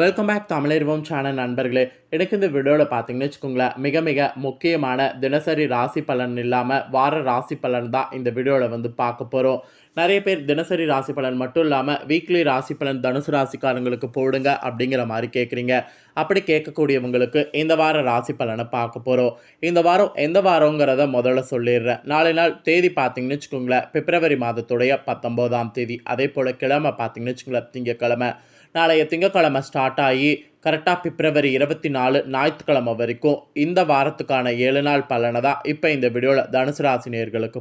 Welcome back தமிழர்வோம் channel நண்பர்களே. எனக்கு இந்த வீடியோவில் பார்த்தீங்கன்னு வச்சுக்கோங்களேன் மிக மிக முக்கியமான தினசரி ராசி பலன் இல்லாமல் வார ராசி பலன் தான் இந்த வீடியோவில் வந்து பார்க்க போகிறோம் நிறைய பேர் தினசரி ராசி பலன் மட்டும் இல்லாமல் வீக்லி ராசி பலன் தனுசு ராசிக்காரங்களுக்கு போடுங்க அப்படிங்கிற மாதிரி கேட்குறீங்க அப்படி கேட்கக்கூடியவங்களுக்கு இந்த வார ராசி பலனை பார்க்க போகிறோம் இந்த வாரம் எந்த வாரங்கிறத முதல்ல சொல்லிடுறேன். நாளை நாள் தேதி பார்த்தீங்கன்னு வச்சுக்கோங்களேன் பிப்ரவரி மாதத்துடைய பத்தொம்போதாம் தேதி. அதே போல் கிழமை பார்த்தீங்கன்னு வச்சுக்கோங்களேன் திங்கக்கிழமை நாளைய திங்கக்கிழமை ஸ்டார்ட் ஆகி கரெக்டாக பிப்ரவரி இருபத்தி நாலு ஞாயிற்றுக்கிழமை வரைக்கும் இந்த வாரத்துக்கான ஏழு நாள் பலனை தான் இப்போ இந்த வீடியோவில் தனுசு ராசி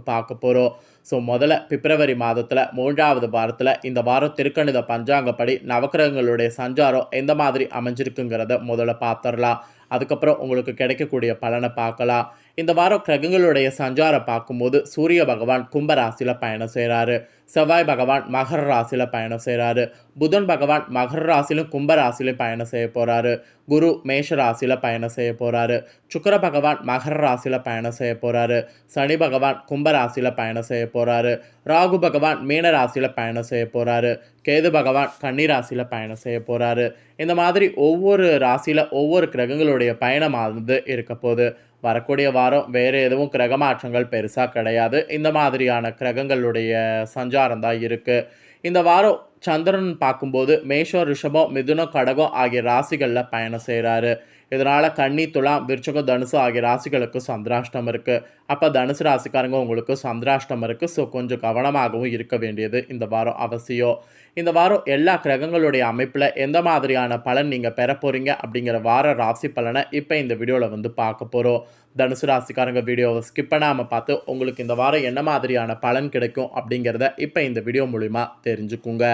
பார்க்க போகிறோம் ஸோ முதல்ல பிப்ரவரி மாதத்தில் மூன்றாவது வாரத்தில் இந்த வாரம் திருக்கணித பஞ்சாங்கப்படி நவக்கிரகங்களுடைய சஞ்சாரம் எந்த மாதிரி அமைஞ்சிருக்குங்கிறத முதல்ல பார்த்துடலாம். அதுக்கப்புறம் உங்களுக்கு கிடைக்கக்கூடிய பலனை பார்க்கலாம். இந்த வாரம் கிரகங்களுடைய சஞ்சாரம் பார்க்கும்போது சூரிய பகவான் கும்ப ராசியில் பயணம் செய்கிறாரு செவ்வாய் பகவான் மகர ராசியில் பயணம் செய்கிறாரு புதன் பகவான் மகர ராசியிலும் கும்ப ராசியிலும் பயணம் செய்ய போகிறாரு குரு மேஷ ராசியில் பயணம் செய்ய போகிறாரு சுக்கர பகவான் மகர ராசியில் பயணம் செய்ய போகிறாரு சனி பகவான் கும்ப ராசியில் பயணம் செய்ய போகிறாரு ராகு பகவான் மீன ராசியில் பயணம் செய்ய போகிறாரு கேது பகவான் கன்னி ராசியில் பயணம் செய்ய போகிறாரு இந்த மாதிரி ஒவ்வொரு ராசியில் ஒவ்வொரு கிரகங்களுடைய பயணமானது இருக்க போகுது. வரக்கூடிய வாரம் வேறு எதுவும் கிரக மாற்றங்கள் பெருசாக கிடையாது. இந்த மாதிரியான கிரகங்களுடைய சஞ்சாரம் தான் இருக்குது இந்த வாரம் சந்திரன் பார்க்கும்போது மேஷம் ரிஷபம் மிதுனம் கடகம் ஆகிய ராசிகளில் பயணம் செய்கிறாரு இதனால் கன்னி துலாம் விருச்சகம் தனுசு ஆகிய ராசிகளுக்கு சந்திராஷ்டம் இருக்குது அப்போ தனுசு ராசிக்காரங்க உங்களுக்கு சந்திராஷ்டம் இருக்குது ஸோ கொஞ்சம் கவனமாகவும் இருக்க வேண்டியது இந்த வாரம் அவசியம். இந்த வாரம் எல்லா கிரகங்களுடைய அமைப்பில் எந்த மாதிரியான பலன் நீங்கள் பெற போகிறீங்க அப்படிங்கிற வார ராசி பலனை இப்போ இந்த வீடியோவில் வந்து பார்க்க போகிறோம் தனுசு ராசிக்காரங்க வீடியோவை ஸ்கிப் பண்ணாமல் பார்த்து உங்களுக்கு இந்த வாரம் என்ன மாதிரியான பலன் கிடைக்கும் அப்படிங்கிறத இப்போ இந்த வீடியோ மூலிமா தெரிஞ்சுக்குங்க.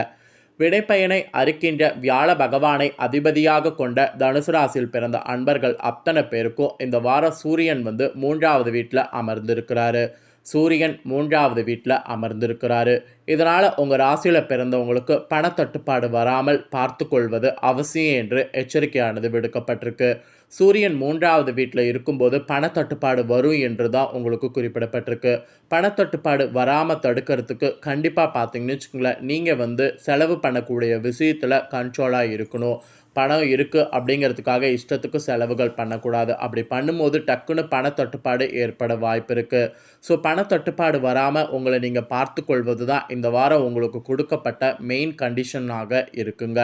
விடைப்பயனை அறுக்கின்ற வியாழ பகவானை அதிபதியாக கொண்ட தனுசு ராசியில் பிறந்த அன்பர்கள் அத்தனை பேருக்கும் இந்த வாரம் சூரியன் வந்து மூன்றாவது வீட்டில் அமர்ந்திருக்கிறாரு. சூரியன் மூன்றாவது வீட்டில் அமர்ந்திருக்கிறாரு. இதனால் உங்கள் ராசியில் பிறந்தவங்களுக்கு பணத்தட்டுப்பாடு வராமல் பார்த்து கொள்வது அவசியம் என்று எச்சரிக்கையானது விடுக்கப்பட்டிருக்கு. சூரியன் மூன்றாவது வீட்டில் இருக்கும்போது பணத்தட்டுப்பாடு வரும் என்று தான் உங்களுக்கு குறிப்பிடப்பட்டிருக்கு. பணத்தட்டுப்பாடு வராமல் தடுக்கிறதுக்கு கண்டிப்பாக பார்த்தீங்கன்னு வச்சுக்கோங்களேன் நீங்கள் வந்து செலவு பண்ணக்கூடிய விஷயத்தில் கண்ட்ரோலாக இருக்கணும். பணம் இருக்குது அப்படிங்கிறதுக்காக இஷ்டத்துக்கு செலவுகள் பண்ணக்கூடாது. அப்படி பண்ணும்போது டக்குன்னு பணத்தட்டுப்பாடு ஏற்பட வாய்ப்பு இருக்குது ஸோ பணத்தட்டுப்பாடு வராமல் உங்களை நீங்கள் பார்த்து கொள்வது தான் இந்த வாரம் உங்களுக்கு கொடுக்கப்பட்ட மெயின் கண்டிஷனாக இருக்குங்க.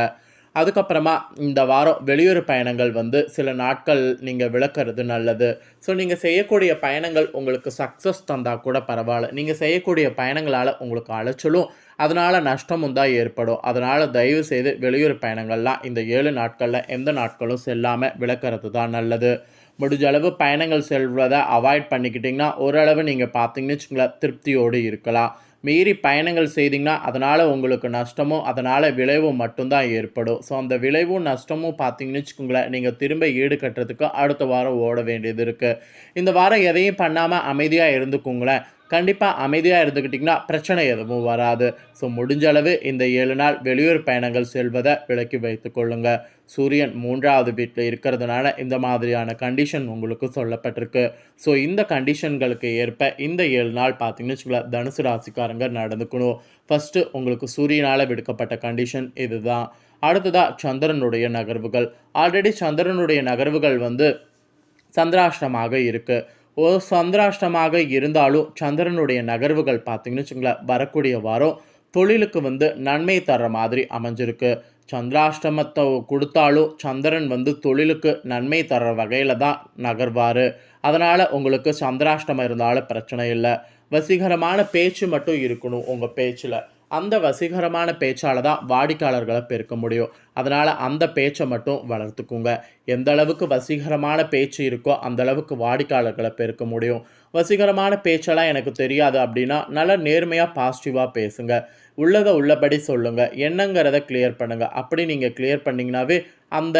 அதுக்கப்புறமா இந்த வாரம் வெளியூர் பயணங்கள் வந்து சில நாட்கள் நீங்கள் விளக்குறது நல்லது. ஸோ நீங்கள் செய்யக்கூடிய பயணங்கள் உங்களுக்கு சக்ஸஸ் தந்தால் கூட பரவாயில்ல. நீங்கள் செய்யக்கூடிய பயணங்களால் உங்களுக்கு அலைச்சலும் அதனால் நஷ்டமும் தான் ஏற்படும். அதனால் தயவு செய்து வெளியூர் பயணங்கள்லாம் இந்த ஏழு நாட்களில் எந்த நாட்களும் செல்லாமல் விளக்கிறது தான் நல்லது. முடிஞ்ச அளவு பயணங்கள் செல்வதை அவாய்ட் பண்ணிக்கிட்டிங்கன்னா ஓரளவு நீங்கள் பார்த்தீங்கன்னு வச்சுங்களேன் திருப்தியோடு இருக்கலாம். மீறி பயணங்கள் செய்தீங்கன்னா அதனால் உங்களுக்கு நஷ்டமும் அதனால் விளைவும் மட்டும்தான் ஏற்படும். ஸோ அந்த விளைவும் நஷ்டமும் பார்த்தீங்கன்னு வச்சுக்கோங்களேன் நீங்கள் திரும்ப ஈடு கட்டுறதுக்கு அடுத்த வாரம் ஓட வேண்டியது இருக்குது இந்த வாரம் எதையும் பண்ணாமல் அமைதியாக இருந்துக்கோங்களேன். கண்டிப்பாக அமைதியாக இருந்துக்கிட்டிங்கன்னா பிரச்சனை எதுவும் வராது. ஸோ முடிஞ்ச அளவு இந்த ஏழு நாள் வெளியூர் பயணங்கள் செல்வதை விலக்கி வைத்து கொள்ளுங்க. சூரியன் மூன்றாவது வீட்டில் இருக்கிறதுனால இந்த மாதிரியான கண்டிஷன் உங்களுக்கு சொல்லப்பட்டிருக்கு. ஸோ இந்த கண்டிஷன்களுக்கு ஏற்ப இந்த ஏழு நாள் பார்த்தீங்கன்னு வச்சுக்கோங்களேன் தனுசு ராசிக்காரங்க நடந்துக்கணும். ஃபஸ்ட்டு உங்களுக்கு சூரியனால் விடுக்கப்பட்ட கண்டிஷன் இதுதான். அடுத்ததாக சந்திரனுடைய நகர்வுகள். ஆல்ரெடி சந்திரனுடைய நகர்வுகள் வந்து சந்திராஷ்டமாக இருக்குது ஒரு சந்திராஷ்டமாக இருந்தாலும் சந்திரனுடைய நகர்வுகள் பார்த்தீங்கன்னு வச்சுங்களேன் வரக்கூடிய வாரம் தொழிலுக்கு வந்து நன்மை தர்ற மாதிரி அமைஞ்சிருக்கு. சந்திராஷ்டமத்தை கொடுத்தாலும் சந்திரன் வந்து தொழிலுக்கு நன்மை தர்ற வகையில் தான் நகர்வார். அதனால் உங்களுக்கு சந்திராஷ்டமம் இருந்தாலும் பிரச்சனை இல்லை. வசீகரமான பேச்சு மட்டும் இருக்கணும் உங்கள் பேச்சில். அந்த வசீகரமான பேச்சால் தான் வாடிக்கையாளர்களை பெருக்க முடியும். அதனால் அந்த பேச்சை மட்டும் வளர்த்துக்குங்க. எந்த அளவுக்கு வசீகரமான பேச்சு இருக்கோ அந்த அளவுக்கு வாடிக்கையாளர்களை பெருக்க முடியும். வசீகரமான பேச்செல்லாம் எனக்கு தெரியாது அப்படின்னா நல்லா நேர்மையாக பாசிட்டிவாக பேசுங்க. உள்ளதை உள்ளபடி சொல்லுங்கள் என்னங்கிறத கிளியர் பண்ணுங்கள் அப்படி நீங்கள் கிளியர் பண்ணிங்கனாவே அந்த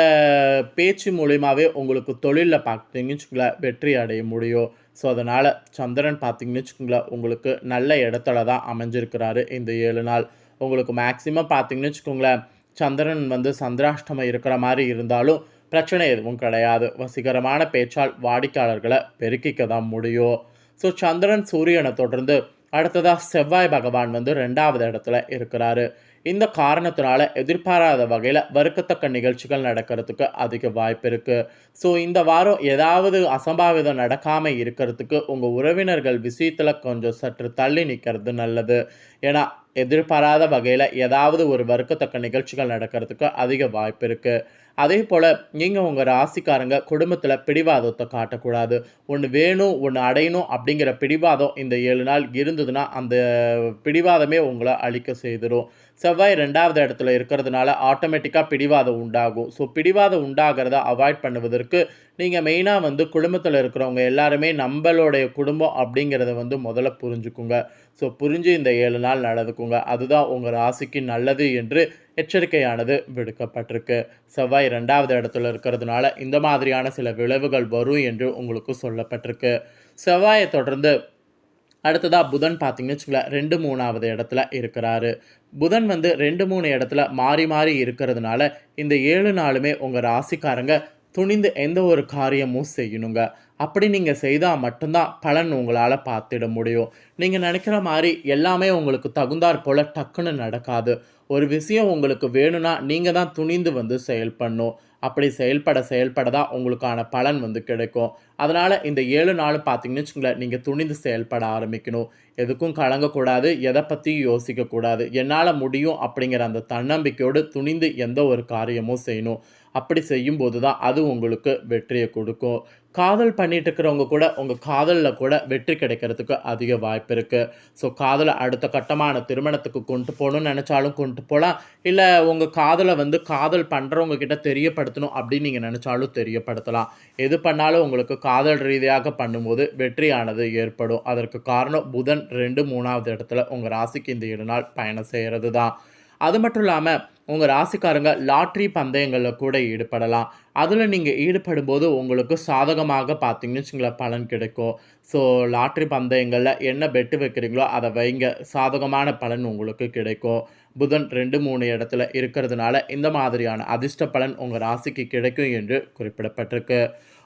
பேச்சு மூலியமாகவே உங்களுக்கு தொழிலில் பார்த்தீங்கன்னு வச்சுக்கோங்களேன் வெற்றி அடைய முடியும். ஸோ அதனால் சந்திரன் பார்த்தீங்கன்னு வச்சுக்கோங்களேன் உங்களுக்கு நல்ல இடத்துல தான் அமைஞ்சிருக்கிறாரு இந்த ஏழு நாள். உங்களுக்கு மேக்ஸிமம் பார்த்தீங்கன்னு வச்சுக்கோங்களேன் சந்திரன் வந்து சந்திராஷ்டமம் இருக்கிற மாதிரி இருந்தாலும் பிரச்சனை எதுவும் கிடையாது. வசீகரமான பேச்சால் வாடிக்கையாளர்களை பெருக்கிக்க தான் முடியும். ஸோ சந்திரன் சூரியனை தொடர்ந்து அடுத்ததாக செவ்வாய் பகவான் வந்து ரெண்டாவது இடத்துல இருக்கிறாரு. இந்த காரணத்தினால எதிர்பாராத வகையில் வறுக்கத்தக்க நிகழ்ச்சிகள் நடக்கிறதுக்கு அதிக வாய்ப்பு இருக்குது ஸோ இந்த வாரம் ஏதாவது அசம்பாவிதம் நடக்காமல் இருக்கிறதுக்கு உங்கள் உறவினர்கள் விஷயத்தில் கொஞ்சம் சற்று தள்ளி நிற்கிறது நல்லது. ஏன்னா எதிர்பாராத வகையில் ஏதாவது ஒரு வறுக்கத்தக்க நிகழ்ச்சிகள் நடக்கிறதுக்கு அதிக வாய்ப்பு இருக்குது அதே போல் நீங்கள் உங்கள் ராசிக்காரங்க குடும்பத்தில் பிடிவாதத்தை காட்டக்கூடாது. ஒன்று வேணும் ஒன்று அடையணும் அப்படிங்கிற பிடிவாதம் இந்த ஏழு நாள் இருந்ததுன்னா அந்த பிடிவாதமே உங்களை அழிக்க செய்திடும் செவ்வாய் ரெண்டாவது இடத்துல இருக்கிறதுனால ஆட்டோமேட்டிக்காக பிடிவாதம் உண்டாகும். ஸோ பிடிவாதம் உண்டாகிறத அவாய்ட் பண்ணுவதற்கு நீங்கள் மெயினாக வந்து குடும்பத்தில் இருக்கிறவங்க எல்லாருமே நம்மளுடைய குடும்பம் அப்படிங்கிறத வந்து முதல்ல புரிஞ்சுக்குங்க. ஸோ புரிஞ்சு இந்த ஏழு நாள் நடந்துக்குங்க. அதுதான் உங்கள் ராசிக்கு நல்லது என்று எச்சரிக்கையானது விடுக்கப்பட்டிருக்கு. செவ்வாய் ரெண்டாவது இடத்துல இருக்கிறதுனால இந்த மாதிரியான சில விளைவுகள் வரும் என்று உங்களுக்கு சொல்லப்பட்டிருக்கு. செவ்வாயை தொடர்ந்து அடுத்ததாக புதன் பார்த்தீங்கன்னு வச்சுக்கோங்களேன் ரெண்டு மூணாவது இடத்துல இருக்கிறாரு. புதன் வந்து ரெண்டு மூணு இடத்துல மாறி மாறி இருக்கிறதுனால இந்த ஏழு நாளுமே உங்கள் ராசிக்காரங்க துணிந்து எந்த ஒரு காரியமும் செய்யணுங்க. அப்படி நீங்கள் செய்தால் மட்டும்தான் பலன் உங்களால் பார்த்துட முடியும். நீங்கள் நினைக்கிற மாதிரி எல்லாமே உங்களுக்கு தகுந்தாற் போல் டக்குன்னு நடக்காது. ஒரு விஷயம் உங்களுக்கு வேணும்னா நீங்கள் தான் துணிந்து வந்து செயல் பண்ணும் அப்படி செயல்பட செயல்பட தான் உங்களுக்கான பலன் வந்து கிடைக்கும். அதனால் இந்த ஏழு நாள் பார்த்தீங்கன்னு வச்சுங்களேன் நீங்கள் துணிந்து செயல்பட ஆரம்பிக்கணும். எதுக்கும் கலங்கக்கூடாது எதை பற்றியும் யோசிக்கக்கூடாது. என்னால் முடியும் அப்படிங்கிற அந்த தன்னம்பிக்கையோடு துணிந்து எந்த ஒரு காரியமும் செய்யணும். அப்படி செய்யும்போது தான் அது உங்களுக்கு வெற்றியை கொடுக்கும். காதல் பண்ணிட்டு இருக்கிறவங்க கூட உங்கள் காதலில் கூட வெற்றி கிடைக்கிறதுக்கு அதிக வாய்ப்பு இருக்குது ஸோ காதலை அடுத்த கட்டமான திருமணத்துக்கு கொண்டு போகணும்னு நினச்சாலும் கொண்டு போகலாம். இல்லை உங்கள் காதலை வந்து காதல் பண்ணுறவங்க கிட்ட தெரியப்பட தெரியப்படுத்தணும் அப்படின்னு நீங்கள் நினச்சாலும் தெரியப்படுத்தலாம். எது பண்ணாலும் உங்களுக்கு காதல் ரீதியாக பண்ணும்போது வெற்றியானது ஏற்படும். அதற்கு காரணம் புதன் ரெண்டு மூணாவது இடத்துல உங்கள் ராசிக்கு இந்த இரு நாள் பயணம் செய்கிறது தான் அது மட்டும் இல்லாமல் உங்கள் ராசிக்காரங்க லாட்ரி பந்தயங்களில் கூட ஈடுபடலாம். அதில் நீங்கள் ஈடுபடும்போது உங்களுக்கு சாதகமாக பார்த்தீங்கன்னு வச்சுங்களேன் பலன் கிடைக்கும். ஸோ லாட்ரி பந்தயங்களில் என்ன பெட்டு வைக்கிறீங்களோ அதை வைங்க. சாதகமான பலன் உங்களுக்கு கிடைக்கும். புதன் ரெண்டு மூணு இடத்துல இருக்கிறதுனால இந்த மாதிரியான அதிர்ஷ்ட பலன் உங்கள் ராசிக்கு கிடைக்கும் என்று குறிப்பிடப்பட்டிருக்கு.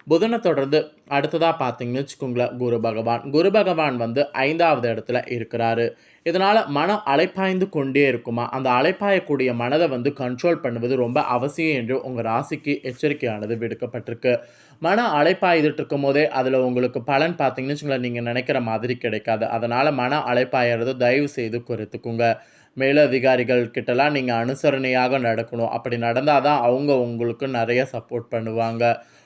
புதனை தொடர்ந்து அடுத்ததாக பார்த்தீங்கன்னு வச்சுக்கோங்களேன் குரு பகவான். குரு பகவான் வந்து ஐந்தாவது இடத்துல இருக்கிறாரு. இதனால் மனம் அலைப்பாய்ந்து கொண்டே இருக்குமா? அந்த அலைப்பாயக்கூடிய மனதை வந்து கண்ட்ரோல் பண்ணுவது ரொம்ப அவசியம் என்று உங்கள் ராசிக்கு எச்சரிக்கையானது விடுக்கப்பட்டிருக்கு. மனம் அலைப்பாய்ந்துட்டு இருக்கும் போதே அதில் உங்களுக்கு பலன் பார்த்தீங்கன்னு வச்சுங்களேன் நீங்கள் நினைக்கிற மாதிரி கிடைக்காது. அதனால் மன அலைப்பாயறதை தயவு செய்து குறைத்துக்குங்க. மேலதிகாரிகள் கிட்டலாம் நீங்கள் அனுசரணையாக நடக்கணும். அப்படி நடந்தால் தான் அவங்க உங்களுக்கு நிறைய சப்போர்ட் பண்ணுவாங்க.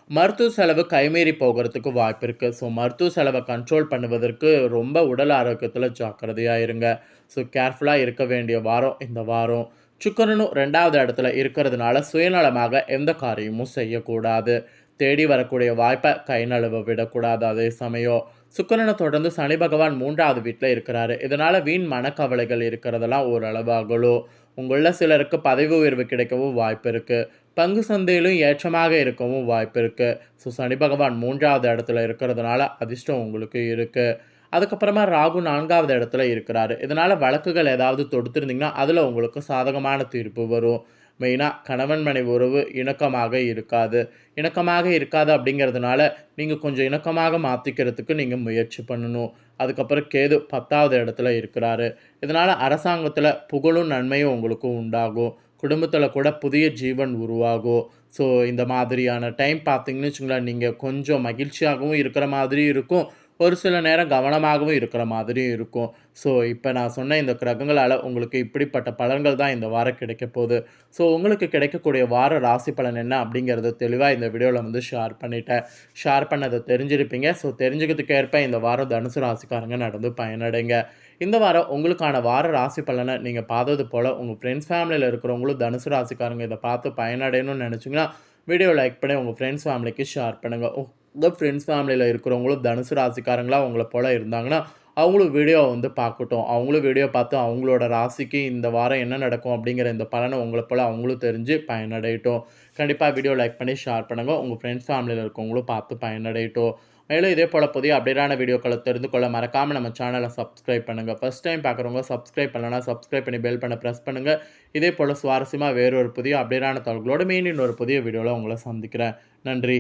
மருத்துவ செலவு கைமீறி போகிறதுக்கு வாய்ப்பு இருக்குது ஸோ மருத்துவ செலவை கண்ட்ரோல் பண்ணுவதற்கு ரொம்ப உடல் ஆரோக்கியத்தில் ஜாக்கிரதையாக இருங்க. ஸோ கேர்ஃபுல்லாக இருக்க வேண்டிய வாரம் இந்த வாரம். சுக்கரனும் ரெண்டாவது இடத்துல இருக்கிறதுனால சுயநலமாக எந்த காரியமும் செய்யக்கூடாது. தேடி வரக்கூடிய வாய்ப்பை கை நழுவ விடக்கூடாது. அதே சமயம் சுக்கரனை தொடர்ந்து சனி பகவான் மூன்றாவது வீட்டில் இருக்கிறாரு. இதனால் வீண் மனக்கவலைகள் இருக்கிறதெல்லாம் ஓரளவு அகலும். உங்களில் சிலருக்கு பதவி உயர்வு கிடைக்கவும் வாய்ப்பு இருக்குது பங்கு சந்தையிலும் ஏற்றமாக இருக்கவும் வாய்ப்பு இருக்குது ஸோ சனி பகவான் மூன்றாவது இடத்துல இருக்கிறதுனால அதிர்ஷ்டம் உங்களுக்கு இருக்குது அதுக்கப்புறமா ராகு நான்காவது இடத்துல இருக்கிறாரு. இதனால் வழக்குகள் ஏதாவது தொடுத்துருந்தீங்கன்னா அதில் உங்களுக்கு சாதகமான தீர்ப்பு வரும். மெயினாக கணவன் மனைவி உறவு இணக்கமாக இருக்காது. இணக்கமாக இருக்காது அப்படிங்கிறதுனால நீங்கள் கொஞ்சம் இணக்கமாக மாற்றிக்கிறதுக்கு நீங்கள் முயற்சி பண்ணணும். அதுக்கப்புறம் கேது பத்தாவது இடத்துல இருக்கிறாரு. இதனால் அரசாங்கத்தில் புகழும் நன்மையும் உங்களுக்கு உண்டாகும். குடும்பத்தில் கூட புதிய ஜீவன் உருவாகும் ஸோ இந்த மாதிரியான டைம் பார்த்தீங்கன்னு வச்சுங்களேன் நீங்கள் கொஞ்சம் மகிழ்ச்சியாகவும் இருக்கிற மாதிரி இருக்கும். ஒரு சில நேரம் கவனமாகவும் இருக்கிற மாதிரியும் இருக்கும். ஸோ இப்போ நான் சொன்ன இந்த கிரகங்களால் உங்களுக்கு இப்படிப்பட்ட பலன்கள் தான் இந்த வாரம் கிடைக்க போகுது. ஸோ உங்களுக்கு கிடைக்கக்கூடிய வார ராசி பலன் என்ன அப்படிங்கிறத தெளிவாக இந்த வீடியோவில் வந்து ஷேர் பண்ணிட்டேன். ஷேர் பண்ணதை தெரிஞ்சிருப்பீங்க. ஸோ தெரிஞ்சுக்கிறதுக்கு ஏற்ப இந்த வாரம் தனுசு ராசிக்காரங்க நடந்து பயனடைங்க. இந்த வாரம் உங்களுக்கான வார ராசி பலனை நீங்கள் பார்த்தது போல் உங்கள் ஃப்ரெண்ட்ஸ் ஃபேமிலியில் இருக்கிறவங்களும் தனுசு ராசிக்காரங்க இதை பார்த்து பயனடையணும்னு நினச்சிங்கன்னா வீடியோ லைக் பண்ணி உங்கள் ஃப்ரெண்ட்ஸ் ஃபேமிலிக்கு ஷேர் பண்ணுங்கள் உங்கள் ஃப்ரெண்ட்ஸ் ஃபேமிலியில் இருக்கிறவங்களும் தனுசு ராசிக்காரங்களா உங்களை போல் இருந்தாங்கன்னா அவங்களும் வீடியோ வந்து பார்க்கட்டும். அவங்களும் வீடியோ பார்த்து அவங்களோட ராசிக்கு இந்த வாரம் என்ன நடக்கும் அப்படிங்கிற இந்த பலனை உங்களை போல் அவங்களும் தெரிஞ்சு பயனடையட்டும். கண்டிப்பாக வீடியோ லைக் பண்ணி ஷேர் பண்ணுங்கள் உங்கள் ஃப்ரெண்ட்ஸ் ஃபேமிலியில் இருக்கவங்களும் பார்த்து பயனடையட்டும். மேலும் இதே போல் புதிய அப்டேட்டான வீடியோக்களை தெரிந்து கொள்ள மறக்காமல் நம்ம சேனலை சப்ஸ்கிரைப் பண்ணுங்கள் ஃபஸ்ட் டைம் பார்க்குறவங்க சப்ஸ்கிரைப் பண்ணலன்னா சப்ஸ்கிரைப் பண்ணி பெல் பண்ண ப்ரெஸ் பண்ணுங்கள் இதே போல் சுவாரஸ்யமாக வேறொரு புதிய அப்டேட்டான தகவல்களோடு மீண்டும் ஒரு புதிய வீடியோவில் உங்களை சந்திக்கிறேன். நன்றி.